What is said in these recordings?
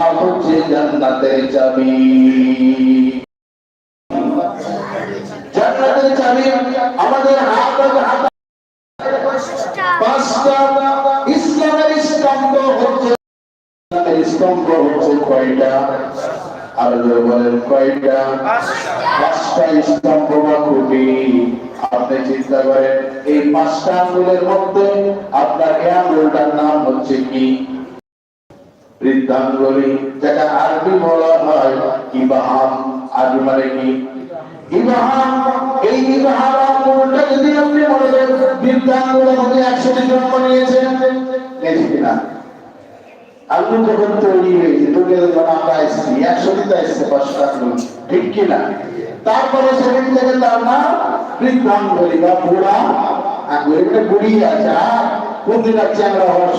হচ্ছে জান্নাতের চাবি জান্নাতের চাবি আমাদের হাত হাত পাঁচটা। ইসলামের স্তম্ভ হচ্ছে স্তম্ভ হচ্ছে কয়টা? আর বলেন কয়টা? পাঁচটা স্তম্ভ বা খুঁটি। আপনি চিন্তা করেন এই পাঁচটা আঙ্গুলের মধ্যে আপনার এই আঙ্গুলটার নাম হচ্ছে কি? বৃদ্ধাঙ্গুলি, যেটা আরবি বলা হয় ইবাহাম, আরবি মানে কি? ইবাহাম, এই ইবাহাম আঙ্গুলটা যদি আপনি করেন বৃদ্ধাঙ্গুলের মধ্যে জন্ম নিয়েছেন নিয়েছে কিনা। আঙ্গুল যখন তৈরি হয়েছে দুনিয়াতে যখন আমরা এসেছি এসছে পাঁচটা ঠিক কিনা? তারপরে সেদিন থেকে তার নাম বৃদ্ধাঙ্গুলি বা বুড়া এটা বুড়ি আছে, আর কোন দিন আছে আমরা হর্ষ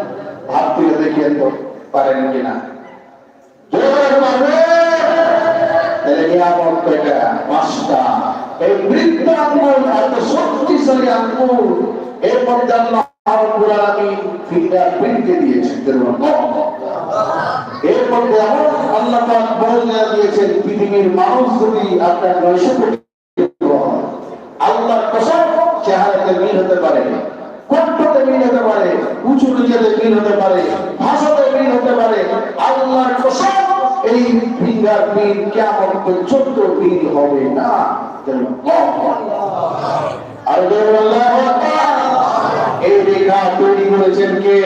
দেখিয়ে পারেন কিনা এই বৃদ্ধ আঙ্গুল এত শক্তিশালী আঙ্গুল, এর মধ্যে আল্লাহ দিয়েছেন এর মধ্যে আল্লাহ দিয়েছেন, পৃথিবীর মানুষ যদি আপনার নয়শো কোটি কসম, চেহারাতে মিল হতে পারে কণ্ঠতে মিল হতে পারে উঁচু নিচেতে মিল হতে পারে ভাষাতে মিল হতে পারে আল্লাহর কসম এই ফিঙ্গার প্রিন্ট কেমন পর্যন্ত মিল হবে না। আর এই রেখা তৈরি করেছেন কে?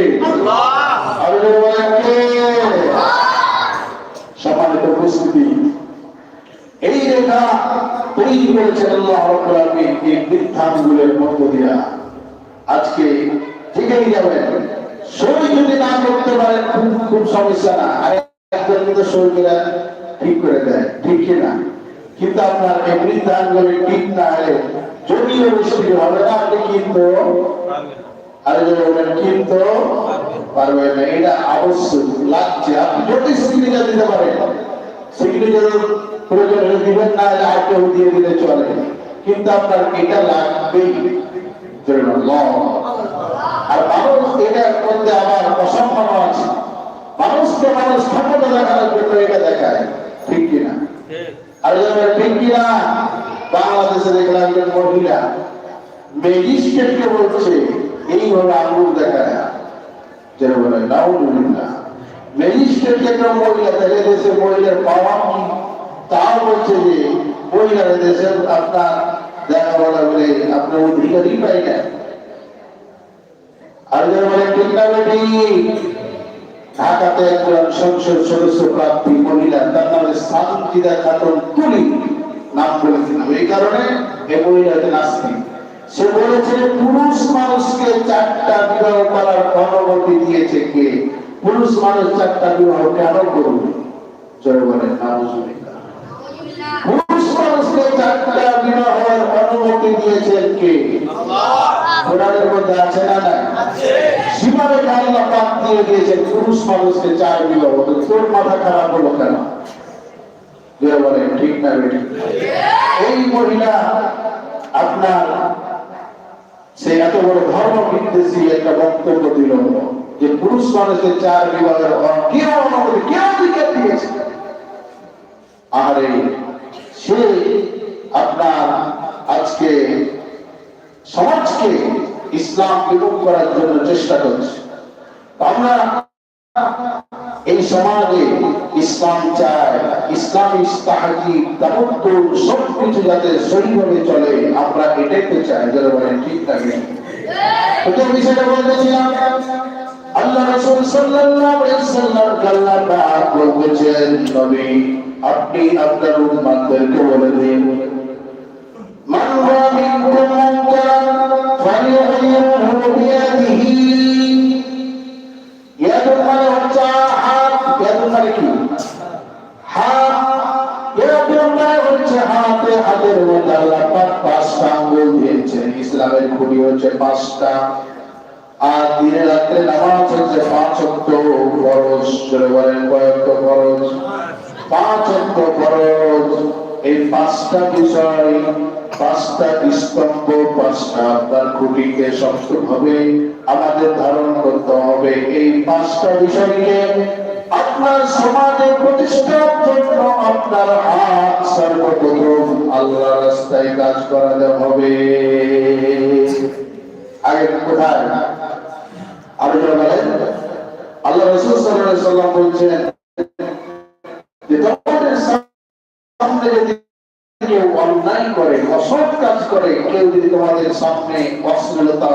সম্মানিত উপস্থিতি। এই রেখা তৈরি করেছেন আল্লাহ রাব্বুল আলামিন এই বৃদ্ধাঙ্গুলের মধ্য দিয়া। আজকে যেখানে যাবেন। সই যদি না করতে পারেন, খুব খুব সমস্যা না। আর একজন কিন্তু করে ঠিক করে দেয়, ঠিক কি না কিন্তু আপনার এই বৃদ্ধাঙ্গুলে ঠিক না হলে জমিও বৃষ্টি হবে না, আপনি কিন্তু আরে যে বলবেন কিন্তু পারবেন না। এটা আবশ্যক লাগছে। আপনি যদি সিগনেচার দিতে পারেন সিগনেচার প্রয়োজন হলে দিবেন না হলে আর কেউ দিয়ে দিলে চলে। কিন্তু আপনার এটা লাগবেই। আর মানুষ এটার মধ্যে আবার অসম্মান আছে। মানুষকে মানুষ ক্ষমতা দেখানোর জন্য এটা দেখায়। ঠিক কিনা? আর যখন ঠিক কিনা? বাংলাদেশে দেখলাম একজন মহিলা ম্যাজিস্ট্রেটকে বলছে? এইভাবে আঙুল দেখায়। যেটা বলে, নাউজুবিল্লাহ। ম্যাজিস্ট্রেটকে একটা মহিলা দেখে দেশে মহিলার পাওয়া তাও বলছে যে, মহিলার দেশে আপনার দেখা বলা বলে, আপনার অধিকারই পাই না। আর যারা বলে, ঠিক না ঢাকাতে একজন সংসদ সদস্য প্রার্থী মহিলা, তার নামে শান্তিদা খাতুন তুলি নাম বলেছিলাম। এই কারণে এই মহিলাকে নাস্তিক। সে বলেছে, পুরুষ মানুষকে চারটা বিবাহ করার অনুমতি দিয়েছে কে? পুরুষ মানুষ চারটা বিবাহ কেন করবে জয় বলেন নাউজুবিল্লাহ পুরুষ মানুষকে চারটা বিবাহের অনুমতি দিয়েছেন কে? কোরআনের মধ্যে আছে না না সীমারে আল্লাহ পাক দিয়ে দিয়েছেন পুরুষ মানুষকে চার বিবাহ। তোর মাথা খারাপ হলো কেন? বলেন ঠিক না বেটি এই মহিলা আপনার সে এত বড় ধর্ম বিদ্বেষী একটা বক্তব্য দিল যে পুরুষ মানুষের চার বিবাহের কেউ অনুমতি কেউ অধিকার দিয়েছে? আরে সে আপনার আজকে সমাজকে ইসলাম বিলোপ করার জন্য চেষ্টা করছে। আমরা এই সমাজে ইসলাম চায় ইসলামী তাহাজি তামত্তুর সব কিছু যাতে সঠিকভাবে চলে, আমরা এটাই তো চাই, যারা বলেন ঠিক থাকে প্রথম বিষয়টা বলতেছিলাম আল্লাহ রাসূল সাল্লাল্লাহু আলাইহি সাল্লাম আল্লাহ পাক বলেছেন নবী আপনি আপনার উম্মতদেরকে বলে দিন। পাঁচটা আর দিনে রাত্রে নামাজ হচ্ছে পাঁচ অক্ট চলে বলেন কয়েকটা ফরজ। পাঁচ অক্ট ফরজ এই পাঁচটা বিষয়, পাঁচটা স্তম্ভ পাঁচটা আপনার খুঁটিকে শক্তভাবে আমাদের ধারণ করতে হবে। এই পাঁচটা বিষয়কে আপনার সমাজে প্রতিষ্ঠার জন্য আপনার হাত সর্বপ্রথম আল্লাহ রাস্তায় কাজ করাতে হবে। আগে কোথায়? যদি তোমাদের সামনে অশ্লীলতা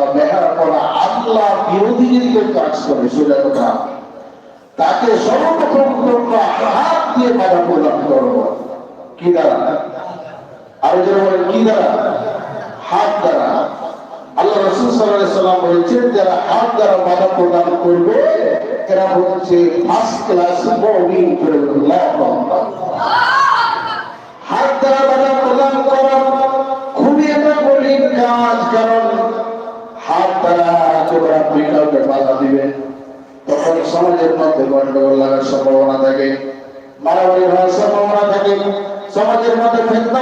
আল্লাহ বিরোধী যদি কেউ কাজ করে কথা, তাকে সর্বপ্রথম তোমরা হাত দিয়ে বাধা প্রদান কি দ্বারা? আরও বলেন, কি দ্বারা? হাত দ্বারা। আল্লাহ রসুল সাল্লাম বলেছেন, যারা হাত দ্বারা বাধা প্রদান করবে, এরা হচ্ছে ফার্স্ট ক্লাস বড়ি করে হাত দ্বারা বাধা প্রদান করা খুবই একটা কঠিন কাজ কারণ হাত দ্বারা যখন আপনি কাউকে বাধা দিবেন তখন সমাজের মধ্যে লাগার সম্ভাবনা থাকে। মারামারি হওয়ার সম্ভাবনা থাকে। সমাজের মধ্যে ফেতনা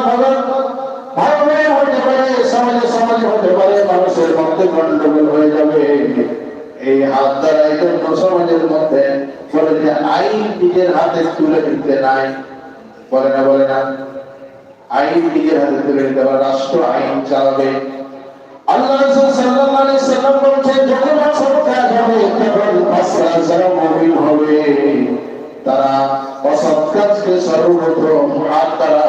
ভাই হতে পারে, সমাজে সমাজে হতে পারে, মানুষের মধ্যে হয়ে যাবে। এই হাত দ্বারা সমাজের মধ্যে বলে যে আইন নিজের হাতে তুলে দিতে নাই। বলে না বলে না। আইন নিজের হাতে তুলে হবে। রাষ্ট্র আইন চালাবে। আল্লাহ রাসূল সাল্লাল্লাহু আলাইহি সাল্লাম বলেছেন যখন অসৎ কাজ হবে তখন ফাসরা যারা মুমিন হবে। তারা অসৎ কাজকে সর্বপ্রথম হাত দ্বারা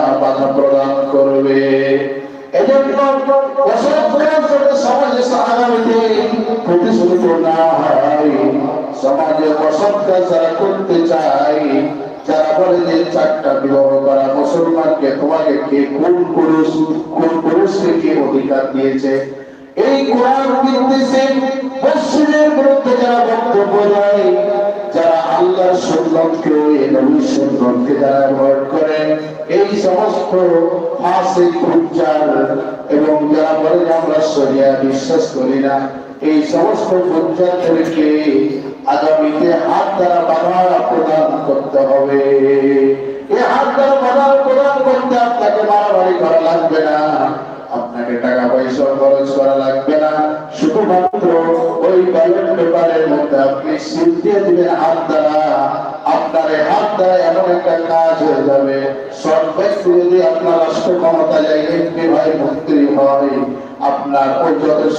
কোন পুরুষকে কে অধিকার দিয়েছে? এই কোরআন বিদ্বেষে মসজিদের বিরুদ্ধে যারা বক্তব্য দেয়, যারা আল্লাহর সুন্নতকে, নবীর সুন্নতকে যারা ভয় করে, এই সমস্ত ফাসিক ফুজ্জার এবং যারা বলে আমরা শরিয়া বিশ্বাস করি না, এই সমস্ত ফুজ্জারদেরকে আগামীতে হাত দ্বারা বাধা প্রদান করতে হবে। এই হাত দ্বারা বাধা প্রদান করতে আপনাকে মারামারি করা লাগবে না। আপনাকে টাকা পয়সা খরচ করা লাগবে না। শুধুমাত্র ওই ব্যালট পেপারের মধ্যে আপনি সিল দিয়ে দিবেন হাত দ্বারা। আপনার হাত দ্বারা এমন একটা কাজ হয়ে যাবে। সব যদি আপনার রাষ্ট্র ক্ষমতা যায় এমপি ভাই মন্ত্রী হয় আপনার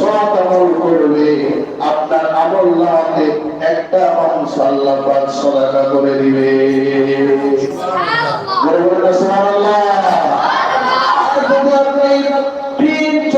সৎ আমল করবে। আপনার আমল নামাতে একটা অংশ আল্লাহ পাক সদাকা করে দিবে। না সুবহানাল্লাহ।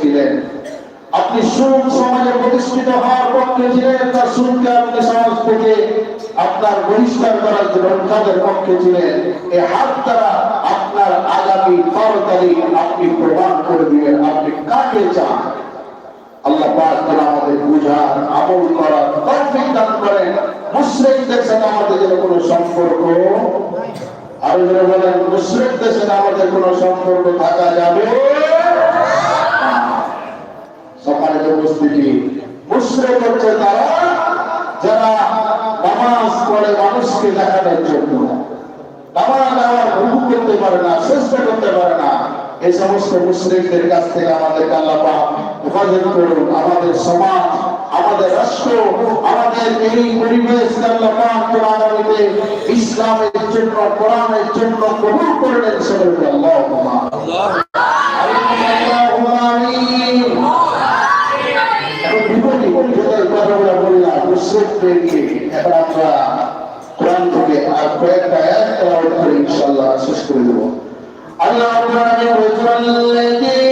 ছিলেন আপনি সুদ সমাজে প্রতিষ্ঠিত হওয়ার পক্ষে ছিলেন না সুদকে আপনি সমাজ থেকে আপনার বহিষ্কার করার জন্য পক্ষে ছিলেন এই হাত দ্বারা আপনার আগামী তরকারি আপনি প্রমাণ করে দিবেন আপনি কাকে চান? আল্লাহ আমাদের বুঝার, আমল করার সম্পর্ক আরও বলেন মুশরিকদের সাথে আমাদের কোনো সম্পর্ক থাকা যাবে। সম্মানিত উপস্থিতি, মুশরিক হচ্ছে তারা যারা নামাজ পড়ে মানুষকে দেখানোর জন্য নামাজ দেওয়ার ভুল করতে পারে না, চেষ্টা করতে পারে না এই সমস্ত মুসলিমদের কাছ থেকে আমাদেরকে আল্লাহ হেফাজত করুন, আমাদের সমাজ আমাদের রাষ্ট্র আমাদের এই পরিবেশ আমিতে ইসলামের জন্য কোরআনের জন্য কবুল করে নেন সকলকে আল্লাহুম্মা আল্লাহুম্মা আমিন এখন বিপরীত যেটা এই কথাগুলো বললাম মুসলিমদেরকে এবার আমরা কোরআন থেকে আর কয়েকটা আয়াত তেলাওয়াত করে ইনশাআল্লাহ শেষ করে দেবো আল্লাহ আল্লাযীনা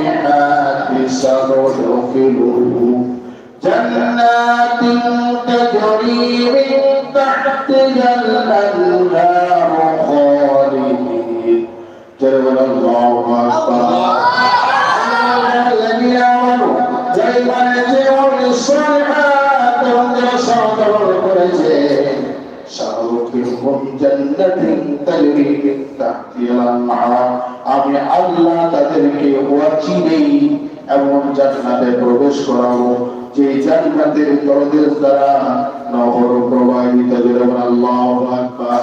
الصالحات سندخله جنات تجري من تحتها الأنهار خالدين جل الله أكبر الذين آمنوا جيبا يجيبوا للصالحات وانجلسوا تبرك رجيم شعروا بهم جنة তাজরি মিন তাহতিহাল আনহার আমি আল্লাহ তাদেরকে ওয়াচিরেই এমন জান্নাতে প্রবেশ করাবো যে জান্নাতের তরদের দ্বারা নহর প্রবাহিত যেরকম আল্লাহ আকবার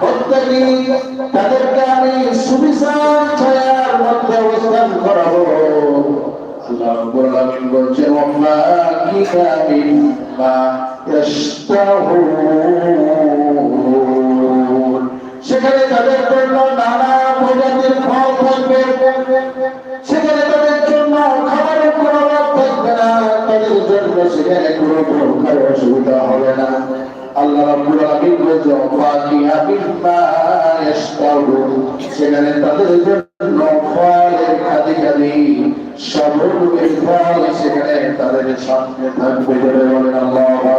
মুত্তাকি তাদেরকে আমি সুবিশাল ছায়ার মধ্যে অবস্থান করাবো আল্লাহ রাব্বুল আলামিন বলছেন ইয়াশতাহুন। সেখানে তাদের জন্য ফলের খাদি খাদি সবরূপের ফল সেখানে তাদের সামনে থাকবে বলে বলেন আল্লাহু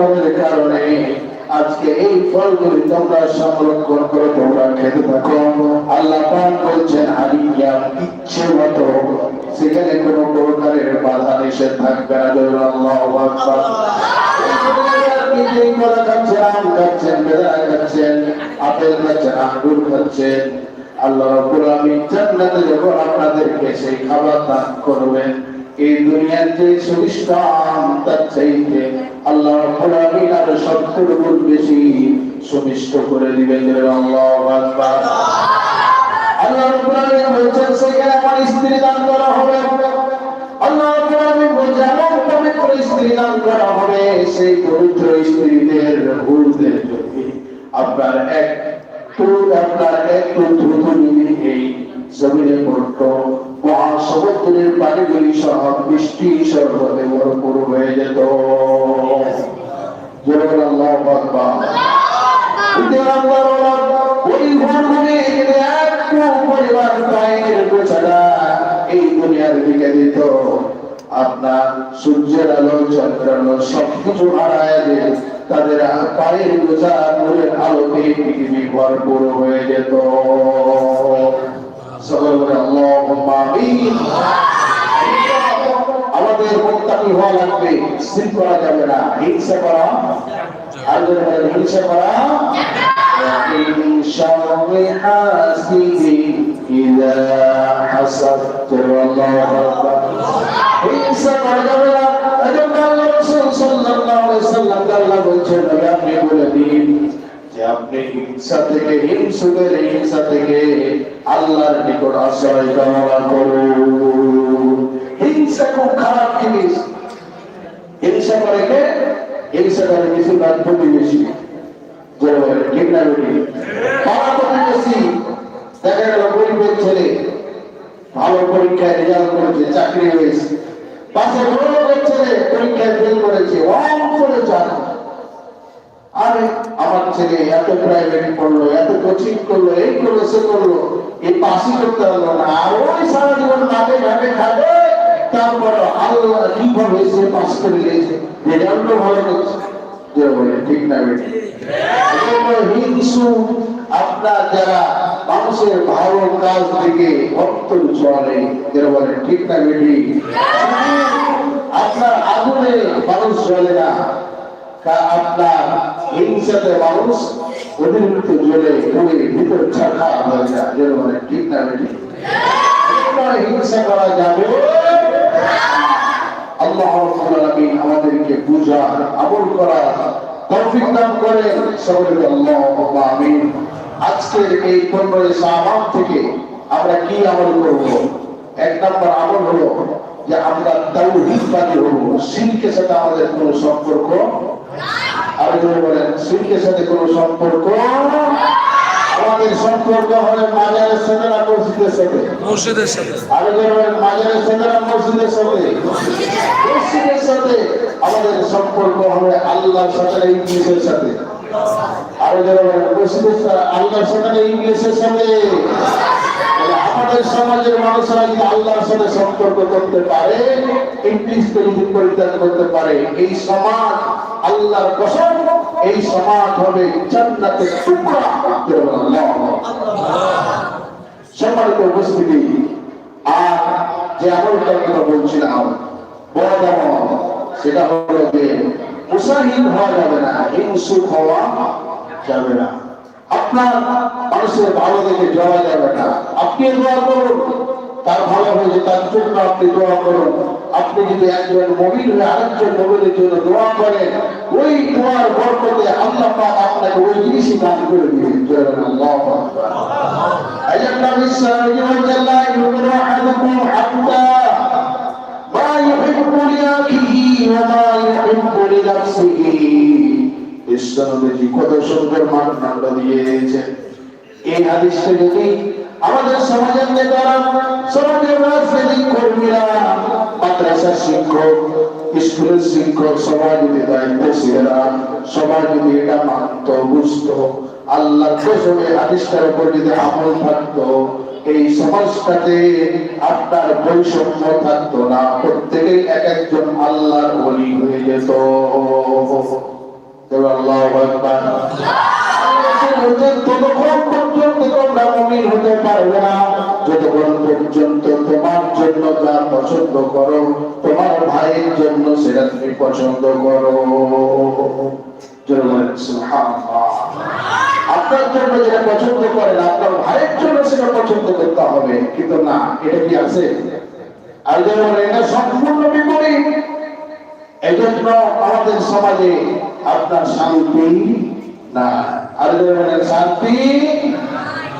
আমলের কারণে আজকে এই ফলগুলি তোমরা সংরক্ষণ করে তোমরা খেতে থাকো। আল্লাহ পাক বলছেন আলিয়া ইচ্ছে মতো। সেখানে কোনো প্রকারের বাধা নিষেধ থাকবে না। ধরুন আল্লাহ আপেল খাচ্ছেন, আঙ্গুর খাচ্ছেন। আল্লাহ আলামিন জান্নাতে যখন আপনাদেরকে সেই খাবার দান করবেন এই সুবিষ্ট আম তার চাইতে আল্লাহ রাব্বুল আরও সত্তর গুণ বেশি সুমিষ্ট করে দিবেন আল্লাহু আকবার। আল্লাহ রাব্বুল আলামিন বলছেন, সেখানে আমার স্ত্রী দান করা হবে। আল্লাহ রাব্বুল বলছেন, এমন পবিত্র স্ত্রী দান করা হবে, সেই পবিত্র স্ত্রীদের হুরদের জন্য আপনার এক টুক, আপনার এক দ্রুত নিয়ে এই জমিনে পড়তো। মহাসমুদ্রের পানিগুলি সহ বৃষ্টি সর্বদে ভরপুর হয়ে যেত। আল্লাহ এই দুনিয়ার দিকে দিত আপনার সূর্যের আলো চন্দ্রের আলো সবকিছু হারায় দিয়ে তাদের পায়ের গোছা আলোতে পৃথিবী ভরপুর হয়ে যেত। সকলে বলে আমাদের মোত্তাকি হওয়া লাগবে স্থির করা যাবে না, হিংসা করা। আর যদি বলেন হিংসা করা হিংসা করা যাবে না। এজন্য আল্লাহ রাসূল সাল্লাল্লাহু আলাইহি সাল্লাম বলছেন আপনি বলে দিন যে আপনি হিংসা থেকে হিংসুকের হিংসা থেকে আল্লাহর নিকট আশ্রয় কামনা করুন। হিংসা খুব খারাপ জিনিস। হিংসা করে কে? হিংসা করে বেশিরভাগ প্রতিবেশী। দেখা গেল গরিবের ছেলে, ভালো পরীক্ষায় রেজাল্ট করেছে, চাকরি হয়েছে। পাশে বড় ছেলে পরীক্ষায় ফেল করেছে, অঙ্ক আরে আমার ছেলে এত প্রাইভেট পড়ল, এত কোচিং করল, এই করল, সে করল, এই পাশই করতে পারল না। আর ওই সারা জীবন নামে ঘাটে খাবে। তারপর আল্লাহ সে পাস করে ভালো করছে। যে বলে, ঠিক না হিংসু আপনার যারা মানুষের ভালো কাজ থেকে অন্তর চলে বলে, ঠিক না বেটি? আপনার আগুনে মানুষ চলে না। আপনার হিংসাতে মানুষ অতিরিক্ত জ্বলে পুড়ে ভিতর ছাড়া হয়ে যায় ঠিক না বেটি হিংসা করা যাবে। আল্লাহ আমাদেরকে বুঝার, আমল করার তৌফিক দান করেন। সকলকে আল্লাহুম্মা আমিন। আজকের এই 15 শাবান থেকে আমরা কি আমল করব? এক নম্বর আমল হলো যে আমরা তাওহীদবাদী হব শিরকের সাথে আমাদের কোনো সম্পর্ক আর যদি বলেন শিরকের সাথে কোনো সম্পর্ক? আমাদের সম্পর্ক হবে মাজারের সাথে না মসজিদের সাথে। মসজিদের সাথে আরেকবার মাজারের সাথে না মসজিদের সাথে মসজিদের সাথে। আমাদের সম্পর্ক হবে আল্লাহর সাথে ইংলিশের সাথে। আরেকবার মসজিদের সাথে আল্লাহর সাথে ইংলিশের সাথে? আমাদের সমাজের মানুষরা যদি আল্লাহর সাথে সম্পর্ক করতে পারে? যদি পরিত্যাগ করতে পারে। এই সমাজ আল্লাহর কসম, এই সমাজ হবে জান্নাতের টুকরা। সম্মানিত উপস্থিতি আর যে আমলটার কথা বলছিলাম, বড় সেটা হলো যে মুসাহিদ হওয়া যাবে না, হিংসুক হওয়া যাবে না। আপনার মানুষের ভালো দেখে যাওয়া যাবে না আপনি দোয়া করুন তার ভালো হয়েছে তার জন্য আপনি দোয়া করুন আপনি যদি একজন মবিল হয়ে আরেকজন মবিলের জন্য দোয়া করেন ওই দোয়ার বরকতে আল্লাহ পাক আপনাকে ওই জিনিসই দান করে দিবেন জয় আল্লাহু আকবার أجل بالسرج وجل يؤمن أحدكم حتى ما يحب لأخيه وما يحب لنفسه ইসলামী কত সুন্দর মানদণ্ড দিয়েছে। এই হাদিসটা যদি আমাদের সমাজের নেতারা, সমাজের কর্মীরা, মাদ্রাসার শিক্ষক, স্কুলের শিক্ষক, সবাই যদি দায়িত্বশীলরা সবাই যদি এটা মানত, বুঝতো আল্লাহ কসমে হাদিসটার উপর যদি আমল থাকতো, এই সমাজটাতে আপনার বৈষম্য থাকতো না, প্রত্যেকেই এক একজন আল্লাহর বলি হয়ে যেত। ততক্ষণ জন্য যা পছন্দ করো, তোমার। আপনার জন্য যেটা পছন্দ করেন, আপনার ভাইয়ের জন্য সেটা পছন্দ করতে হবে। কিন্তু না, এটা কি আছে? আর যেমন এটা সম্পূর্ণ বিপরীত। এই জন্য আমাদের সমাজে আপনার শান্তি না। আর যেমন শান্তি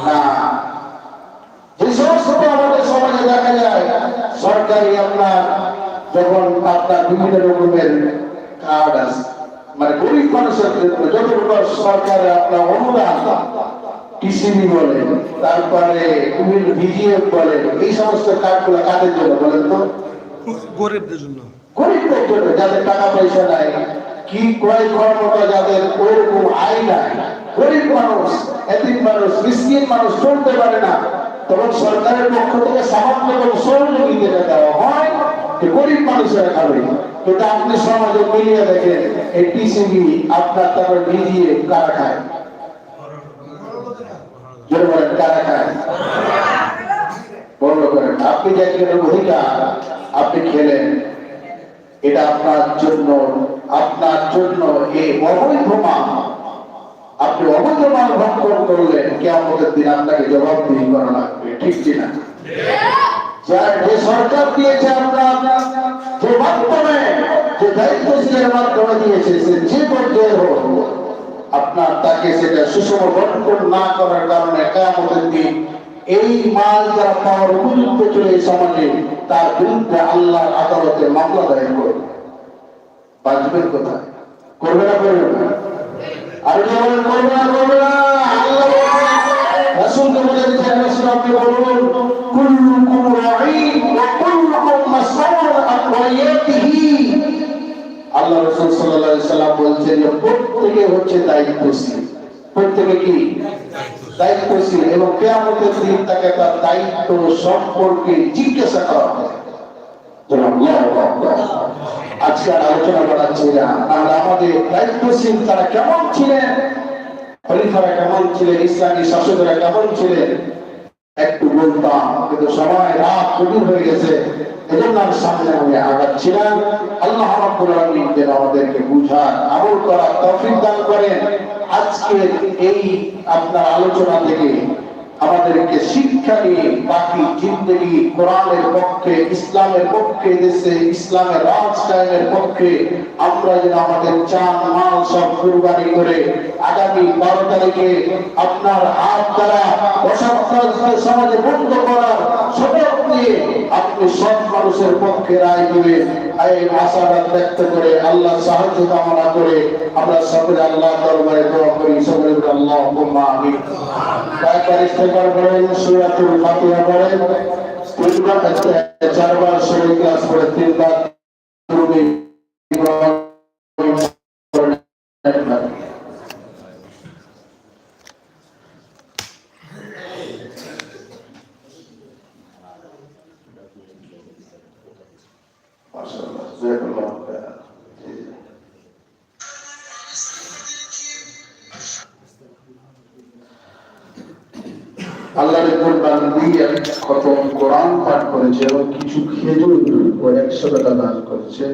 না। যে সমস্ত আমাদের সমাজে দেখা যায় সরকারি আপনার যখন আপনার বিভিন্ন রকমের কার্ড আছে মানে গরিব মানুষের ক্ষেত্রে যতটুকু সরকারে আপনার অনুদান টিসিবি বলেন তারপরে বিভিন্ন ভিজিএফ বলেন এই সমস্ত কার্ডগুলো কাদের জন্য বলেন তো? গরিবদের জন্য। গরিবদের জন্য যাদের টাকা পয়সা নাই কি ক্রয় করার মতো যাদের ওইরকম আয় নাই? গরিব মানুষ, এতিম মানুষ, মিসকিন মানুষ চলতে পারে না। তখন সরকারের পক্ষ থেকে সামান্য কোনো সহযোগিতা দেওয়া হয় গরিব মানুষেরা খাবে কিন্তু আপনি সমাজে মিলিয়ে দেখেন, এই টিসিবি আপনার তারপর ভিজিয়ে কারা খায়? কারা খায়? বড় করেন আপনি অধিকার, আপনি খেলেন এটা আপনার জন্য আপনার জন্য এই অবৈধ মান আপনি অবৈধ মান ভক্ষণ করলেন কেমতের দিন আপনাকে জবাবদিহি করা লাগবে, ঠিক কিনা? যে সরকার দিয়েছে আপনার, যে মাধ্যমে, যে দায়িত্বশীলের মাধ্যমে দিয়েছে, সে যে পর্যায়ে হোক, আপনার তাকে সেটা সুষম বন্টন না করার কারণে কেমতের দিন এই মাল যারা পাওয়ার উপযুক্ত ছিল এই সমাজে, তার বিরুদ্ধে আল্লাহর আদালতে মামলা দায়ের করবে। বাঁচবেন কোথায়? করবে না করবে না? আর করবে না করবে না। আল্লাহ আল্লাহ প্রত্যেকে হচ্ছে দায়িত্বশীল। প্রত্যেকে কি? দায়িত্বশীল এবং কেয়ামতের দিন তাকে তার দায়িত্ব সম্পর্কে জিজ্ঞাসা করা হবে। আলোচনা বাড়াচ্ছি না। আমরা আমাদের তারা কেমন ছিলেন? কেমন ছিলেন? ইসলামী শাসকরা কেমন ছিলেন? একটু বলতাম, কিন্তু সময় রাত কঠিন হয়ে গেছে। এজন্য আমি সামনে আমি আগাচ্ছিলাম। আল্লাহ রাব্বুল আলামিন যেন আমাদেরকে বুঝার আমল করার তৌফিক দান করেন। আজকে এই আপনার আলোচনা থেকে আমাদেরকে শিক্ষা দিয়ে বাকি জিন্দগি কোরআনের পক্ষে, ইসলামের পক্ষে দেশে ইসলামের রাজ পক্ষে। আমরা যেন আমাদের চান, মাল সব কুরবানি করে আগামী বারো তারিখে আপনার হাত দ্বারা অসৎকার সমাজে বন্ধ করার শপথ নিয়ে আপনি সব মানুষের পক্ষে রায় দিবেন এই আশাবাদ ব্যক্ত করে, আল্লাহ সাহায্য কামনা করে আমরা সকলে আল্লাহ দরবারে দোয়া করি। সকলে আল্লাহ আমিন। কয়েকবার ইস্তেগফার করেন সূরাতুল ফাতিহা পড়েন। তিনবার, চারবার শরীর ক্লাস পড়ে তিনবার।